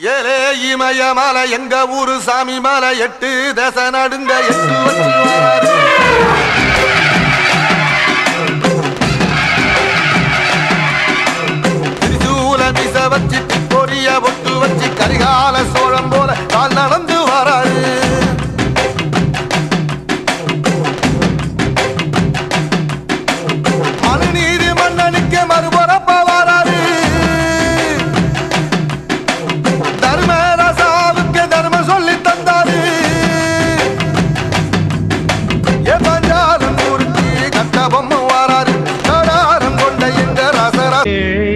ஏலே இமய மலை எங்க ஊரு சாமி மலை எட்டு தச நடுங்க எட்டு வச்சு மிச வச்சு பொரிய பொட்டு வச்சு கரிகால சோழம் போல கால் நடந்து வராரு. மனுநீதி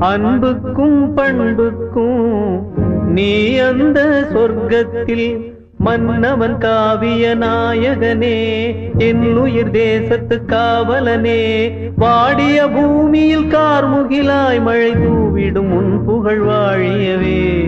அன்புக்கும் பண்புக்கும் நீ அந்த சொர்க்கத்தில் மன்னவன் காவிய நாயகனே என் உயிர் தேசத்து காவலனே. வாடிய பூமியில் கார்முகிலாய் மழை தூவிடும் உன் புகழ் வாழியவே.